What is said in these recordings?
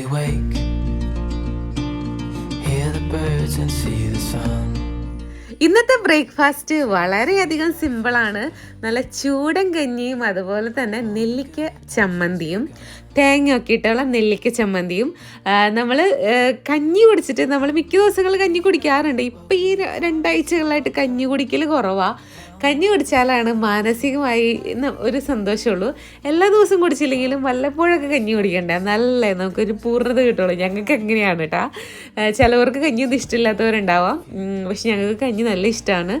we wake. Hear the birds and see the sun. ഇന്നത്തെ breakfast വളരെയധികം സിമ്പിളാണ് നല്ല ചൂടൻ കഞ്ഞിയും അതുപോലെ തന്നെ നെല്ലിക്ക ചമ്മന്തിയും തേങ്ങ ഒക്കെ ഇട്ടുള്ള നെല്ലിക്ക ചമ്മന്തിയും നമ്മൾ കഞ്ഞി കുടിച്ചിട്ട് നമ്മൾ മിക്ക ദിവസങ്ങളിൽ കഞ്ഞി കുടിക്കാറുണ്ട് ഇപ്പം ഈ രണ്ടാഴ്ചകളായിട്ട് കഞ്ഞി കുടിക്കൽ കുറവാണ് കഞ്ഞി കുടിച്ചാലാണ് മാനസികമായി ഒരു സന്തോഷമുള്ളൂ. എല്ലാ ദിവസവും കുടിച്ചില്ലെങ്കിലും വല്ലപ്പോഴൊക്കെ കഞ്ഞി കുടിക്കണ്ടേ? നല്ല നമുക്കൊരു പൂർണത കിട്ടുള്ളൂ. ഞങ്ങൾക്ക് അങ്ങനെയാണ് കേട്ടോ ചിലവർക്ക് കഞ്ഞിയൊന്നും ഇഷ്ടമില്ലാത്തവരുണ്ടാവാം. പക്ഷെ ഞങ്ങൾക്ക് കഞ്ഞി നല്ല ഇഷ്ടമാണ്.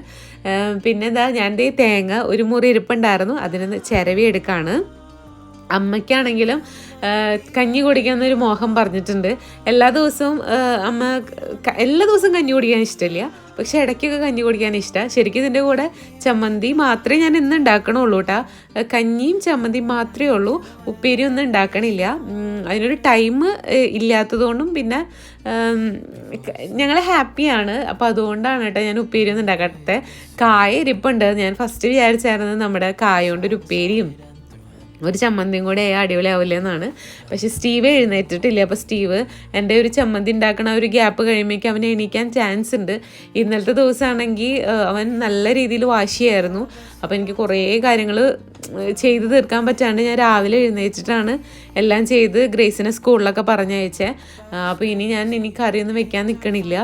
പിന്നെ എന്താ ഞാൻ ഈ തേങ്ങ ഒരു മുറി ഇരിപ്പുണ്ടായിരുന്നു. അതിന് ചിരവി എടുക്കാണ്. അമ്മയ്ക്കാണെങ്കിലും കഞ്ഞി കുടിക്കാമെന്നൊരു മോഹം പറഞ്ഞിട്ടുണ്ട്. എല്ലാ ദിവസവും അമ്മ എല്ലാ ദിവസവും കഞ്ഞി കുടിക്കാൻ ഇഷ്ടമില്ല. പക്ഷെ ഇടയ്ക്കൊക്കെ കഞ്ഞി കുടിക്കാൻ ഇഷ്ടമാണ് ശരിക്കും ഇതിന്റെ കൂടെ ചമ്മന്തി മാത്രമേ ഞാൻ ഇന്ന് ഉണ്ടാക്കണുള്ളൂ കേട്ടോ കഞ്ഞിയും ചമ്മന്തിയും മാത്രമേ ഉള്ളൂ. ഉപ്പേരി ഒന്നും ഉണ്ടാക്കണില്ല. അതിനൊരു ടൈം ഇല്ലാത്തതുകൊണ്ടും പിന്നെ ഞങ്ങൾ ഹാപ്പിയാണ്. അപ്പോൾ അതുകൊണ്ടാണ് കേട്ടോ ഞാൻ ഉപ്പേരി ഒന്നും ഉണ്ടാക്കാത്തത്. കായ ഇരിപ്പുണ്ട് ഞാൻ ഫസ്റ്റ് വിചാരിച്ചായിരുന്നു നമ്മുടെ കായ കൊണ്ടൊരു ഉപ്പേരിയും ഒരു ചമ്മന്തിയും കൂടെ അടിപൊളിയാവില്ല എന്നാണ് പക്ഷെ സ്റ്റീവ് എഴുന്നേറ്റിട്ടില്ല. അപ്പോൾ സ്റ്റീവ് എന്റെ ഒരു ചമ്മന്തി ഉണ്ടാക്കണ ഒരു ഗ്യാപ്പ് കഴിയുമ്പോഴേക്കും അവൻ എണീക്കാൻ ചാൻസ് ഉണ്ട്. ഇന്നലത്തെ ദിവസമാണെങ്കിൽ അവൻ നല്ല രീതിയിൽ വാശിയായിരുന്നു. അപ്പോൾ എനിക്ക് കുറേ കാര്യങ്ങൾ ചെയ്ത് തീർക്കാൻ പറ്റാണ്ട് ഞാൻ രാവിലെ എഴുന്നേറ്റിട്ടാണ് എല്ലാം ചെയ്ത് ഗ്രേസിനെ സ്കൂളിലൊക്കെ പറഞ്ഞയച്ചേ. അപ്പോൾ ഇനി ഞാൻ ഇനി കറിയൊന്നും വെക്കാൻ നിൽക്കണില്ല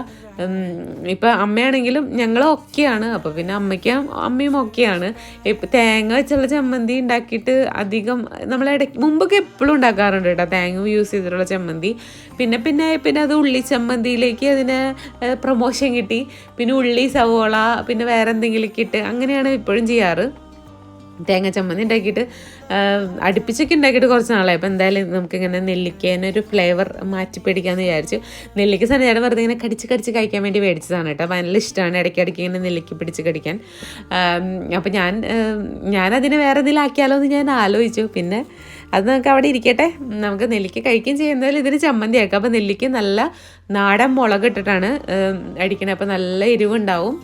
ഇപ്പം അമ്മയാണെങ്കിലും ഞങ്ങൾ ഒക്കെയാണ്. അപ്പോൾ പിന്നെ അമ്മയ്ക്കും അമ്മയും ഒക്കെയാണ്. ഇപ്പം തേങ്ങ വെച്ചുള്ള ചമ്മന്തി ഉണ്ടാക്കിയിട്ട് അധികം നമ്മൾ ഇടയ്ക്ക് മുമ്പൊക്കെ എപ്പോഴും ഉണ്ടാക്കാറുണ്ട് കേട്ടോ. തേങ്ങ യൂസ് ചെയ്തിട്ടുള്ള ചമ്മന്തി. പിന്നെ പിന്നെ പിന്നെ അത് ഉള്ളി ചമ്മന്തിയിലേക്ക് അതിന് പ്രൊമോഷൻ കിട്ടി. പിന്നെ ഉള്ളി സവോള പിന്നെ വേറെ എന്തെങ്കിലുമൊക്കെ ഇട്ട് അങ്ങനെയാണ് ഇപ്പോഴും ചെയ്യാറ്. തേങ്ങ ചമ്മന്തി ഉണ്ടാക്കിയിട്ട് അടുപ്പിച്ചൊക്കെ ഉണ്ടാക്കിയിട്ട് കുറച്ച് നാളായി. അപ്പോൾ എന്തായാലും നമുക്കിങ്ങനെ നെല്ലിക്കേനെ ഒരു ഫ്ലേവർ മാറ്റി പിടിക്കാമെന്ന് വിചാരിച്ചു നെല്ലിക്ക സനചേട്ടൻ വെറുതെ ഇങ്ങനെ കടിച്ച് കടിച്ച് കഴിക്കാൻ വേണ്ടി മേടിച്ചതാണ് കേട്ടോ. അപ്പോൾ നല്ല ഇഷ്ടമാണ് ഇടയ്ക്കിടയ്ക്ക് ഇങ്ങനെ നെല്ലിക്ക പിടിച്ച് കടിക്കാൻ. അപ്പോൾ ഞാൻ ഞാനതിനെ വേറെ എന്തെങ്കിലാക്കിയാലോ എന്ന് ഞാൻ ആലോചിച്ചു. പിന്നെ അത് നമുക്ക് അവിടെ ഇരിക്കട്ടെ. നമുക്ക് നെല്ലിക്ക കഴിക്കുകയും ചെയ്യുന്നതിൽ ഇതിന് ചമ്മന്തി ആക്കാം അപ്പോൾ നെല്ലിക്ക നല്ല നാടൻ മുളക് ഇട്ടിട്ടാണ് അടിക്കണത് അപ്പോൾ നല്ല എരിവുണ്ടാവും.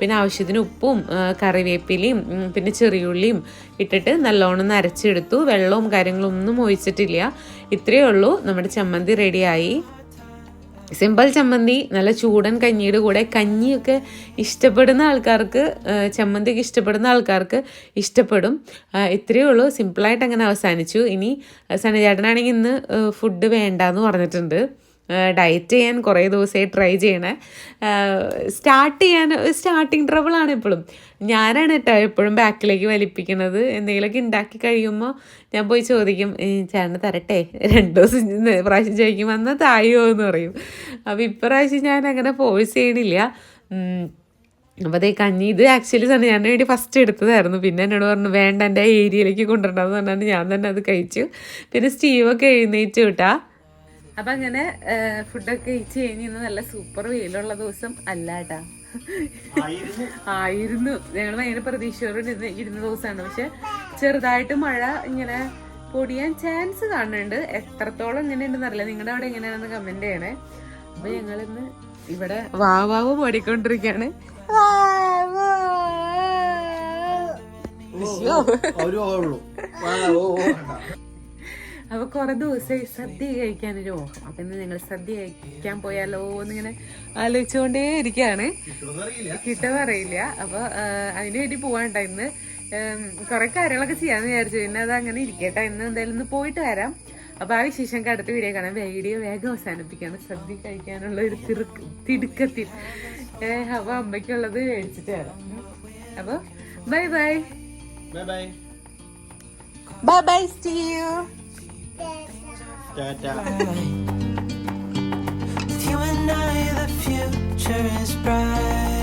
പിന്നെ ആവശ്യത്തിന് ഉപ്പും കറിവേപ്പിലയും പിന്നെ ചെറിയുള്ളിയും ഇട്ടിട്ട് നല്ലോണം നരച്ചെടുത്തു. വെള്ളവും കാര്യങ്ങളും ഒന്നും ഒഴിച്ചിട്ടില്ല. ഇത്രയേ ഉള്ളൂ. നമ്മുടെ ചമ്മന്തി റെഡിയായി. സിമ്പിൾ ചമ്മന്തി നല്ല ചൂടൻ കഞ്ഞിയുടെ കൂടെ. കഞ്ഞിയൊക്കെ ഇഷ്ടപ്പെടുന്ന ആൾക്കാർക്ക് ചമ്മന്തിക്ക് ഇഷ്ടപ്പെടുന്ന ആൾക്കാർക്ക് ഇഷ്ടപ്പെടും. ഇത്രയേ ഉള്ളൂ. സിമ്പിളായിട്ട് അങ്ങനെ അവസാനിച്ചു. ഇനി സനചേട്ടനാണെങ്കിൽ ഇന്ന് ഫുഡ് വേണ്ടാന്ന് പറഞ്ഞിട്ടുണ്ട്. ഡയറ്റ് ചെയ്യാൻ കുറേ ദിവസമായി ട്രൈ ചെയ്യണേ. സ്റ്റാർട്ട് ചെയ്യാൻ സ്റ്റാർട്ടിങ് ട്രബിളാണ് എപ്പോഴും ഞാനാണ് കേട്ടോ എപ്പോഴും ബാക്കിലേക്ക് വലിപ്പിക്കുന്നത്. എന്തെങ്കിലുമൊക്കെ ഉണ്ടാക്കി കഴിയുമ്പോൾ ഞാൻ പോയി ചോദിക്കും "ഏ, ചേട്ടന് തരട്ടെ? രണ്ട് ദിവസം പ്രാവശ്യം ചോദിക്കും എന്നാൽ തായോ? എന്ന് പറയും. അപ്പോൾ ഇപ്രാവശ്യം ഞാൻ അങ്ങനെ ഫോഴ്സ് ചെയ്യണില്ല. അപ്പോൾ അതേ കഞ്ഞി ഇത് ആക്ച്വലി തന്നെ ഞാൻ വേണ്ടി ഫസ്റ്റ് എടുത്തതായിരുന്നു. പിന്നെ എന്നോട് പറഞ്ഞു വേണ്ട എന്റെ ഏരിയയിലേക്ക് കൊണ്ടുവരണമെന്ന് പറഞ്ഞാൽ ഞാൻ തന്നെ അത് കഴിച്ചു. പിന്നെ സ്റ്റീവൊക്കെ എഴുന്നേറ്റ് വിട്ടാ അപ്പം അങ്ങനെ ഫുഡൊക്കെ കഴിച്ച് കഴിഞ്ഞ് ഇന്ന് നല്ല സൂപ്പർ വെയിലുള്ള ദിവസം അല്ല കേട്ടാ ആയിരുന്നു. ഞങ്ങൾ ഭയങ്കര പ്രതീക്ഷയോട് ഇരുന്ന ഇരുന്ന ദിവസമാണ് പക്ഷെ ചെറുതായിട്ട് മഴ ഇങ്ങനെ പൊടിയാൻ ചാൻസ് കാണുന്നുണ്ട്. എത്രത്തോളം എങ്ങനെയുണ്ടെന്ന് അറിയില്ല. നിങ്ങളുടെ അവിടെ എങ്ങനെയാണെന്ന് കമന്റ് ചെയ്യണേ. അപ്പൊ ഞങ്ങളിന്ന് ഇവിടെ വാവാവ് പാടിക്കൊണ്ടിരിക്കാണ് ഒരു ഉള്ളൂ. അപ്പൊ കുറെ ദിവസമായി സദ്യ കഴിക്കാനൊരു ഓഹം അപ്പൊ ഇന്ന് ഞങ്ങൾ സദ്യ കഴിക്കാൻ പോയാലോ എന്നിങ്ങനെ ആലോചിച്ചുകൊണ്ടേ ഇരിക്കുകയാണ് കിട്ടുമെന്ന് അറിയില്ല. അപ്പൊ ആ, അതിന് വേണ്ടി പോവാണ്ട ഇന്ന്. കുറേ കാര്യങ്ങളൊക്കെ ചെയ്യാന്ന് വിചാരിച്ചു. പിന്നെ അത് അങ്ങനെ ഇരിക്കട്ടെ. ഇന്ന് എന്തായാലും ഇന്ന് പോയിട്ട് വരാം. അപ്പൊ ആ വിശേഷം അടുത്ത വീഡിയോ കാണാം. വീഡിയോ വേഗം അവസാനിപ്പിക്കാണ്. സദ്യ കഴിക്കാനുള്ള ഒരു തിറുക്ക് തിടുക്കത്തിൽ. അപ്പോൾ അപ്പൊ അമ്മയ്ക്കുള്ളത് മേടിച്ചിട്ട് വരാം. അപ്പൊ bye bye. Bye เจอจ้า With you and I, the future is bright.